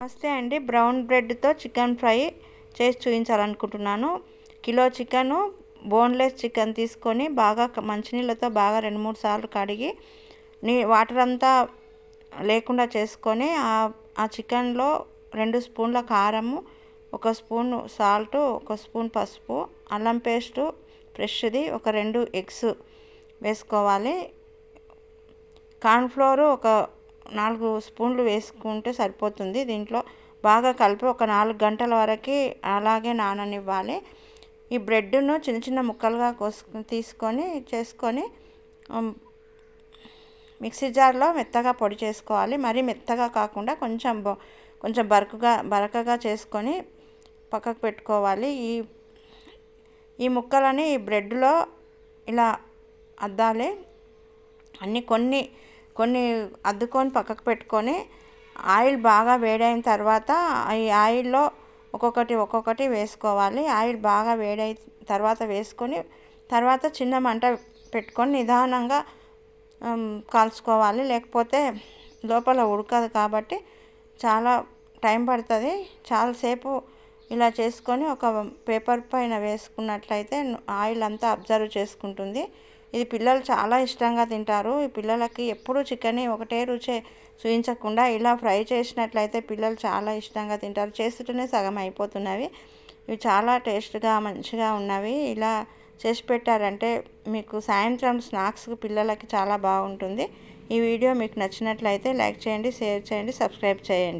నమస్తే అండి. Brown బ్రెడ్తో chicken fry చేసి చూపించాలనుకుంటున్నాను. కిలో చికెను బోన్లెస్ చికెన్ తీసుకొని బాగా మంచినీళ్ళతో బాగా రెండు మూడు సార్లు కడిగి నీ వాటర్ అంతా లేకుండా చేసుకొని ఆ చికెన్లో రెండు స్పూన్ల కారము ఒక స్పూన్ సాల్ట్ ఒక స్పూన్ పసుపు అల్లం పేస్టు ఫ్రెష్ది ఒక రెండు ఎగ్స్ వేసుకోవాలి. కార్న్ఫ్లోర్ ఒక నాలుగు స్పూన్లు వేసుకుంటే సరిపోతుంది. దీంట్లో బాగా కలిపి ఒక నాలుగు గంటల వరకు అలాగే నాననివ్వాలి. ఈ బ్రెడ్ను చిన్న చిన్న ముక్కలుగా కోసుకొని తీసుకొని చేసుకొని మిక్సీ జార్లో మెత్తగా పొడి చేసుకోవాలి. మరీ మెత్తగా కాకుండా కొంచెం కొంచెం బరకగా బరకగా చేసుకొని పక్కకు పెట్టుకోవాలి. ఈ ఈ ముక్కలని ఈ బ్రెడ్లో ఇలా అద్దాలి. అన్ని కొన్ని కొన్ని అద్దుకొని పక్కకు పెట్టుకొని ఆయిల్ బాగా వేడైన తర్వాత ఈ ఆయిల్లో ఒక్కొక్కటి ఒక్కొక్కటి వేసుకోవాలి. ఆయిల్ బాగా వేడైన తర్వాత వేసుకొని తర్వాత చిన్న మంట పెట్టుకొని నిదానంగా కాల్చుకోవాలి. లేకపోతే లోపల ఉడకదు కాబట్టి చాలా టైం పడుతుంది. చాలాసేపు ఇలా చేసుకొని ఒక పేపర్ పైన వేసుకున్నట్లయితే ఆయిల్ అంతా అబ్జర్వ్ చేసుకుంటుంది. ఇది పిల్లలు చాలా ఇష్టంగా తింటారు. ఈ పిల్లలకి ఎప్పుడు చికెన్ ఒకటే రుచి చూపించకుండా ఇలా ఫ్రై చేసినట్లయితే పిల్లలు చాలా ఇష్టంగా తింటారు. చేస్తుంటేనే సగం అయిపోతున్నవి. ఇవి చాలా టేస్ట్గా మంచిగా ఉన్నవి. ఇలా చేసి పెట్టారంటే మీకు సాయంత్రం స్నాక్స్ పిల్లలకి చాలా బాగుంటుంది. ఈ వీడియో మీకు నచ్చినట్లయితే లైక్ చేయండి షేర్ చేయండి సబ్స్క్రైబ్ చేయండి.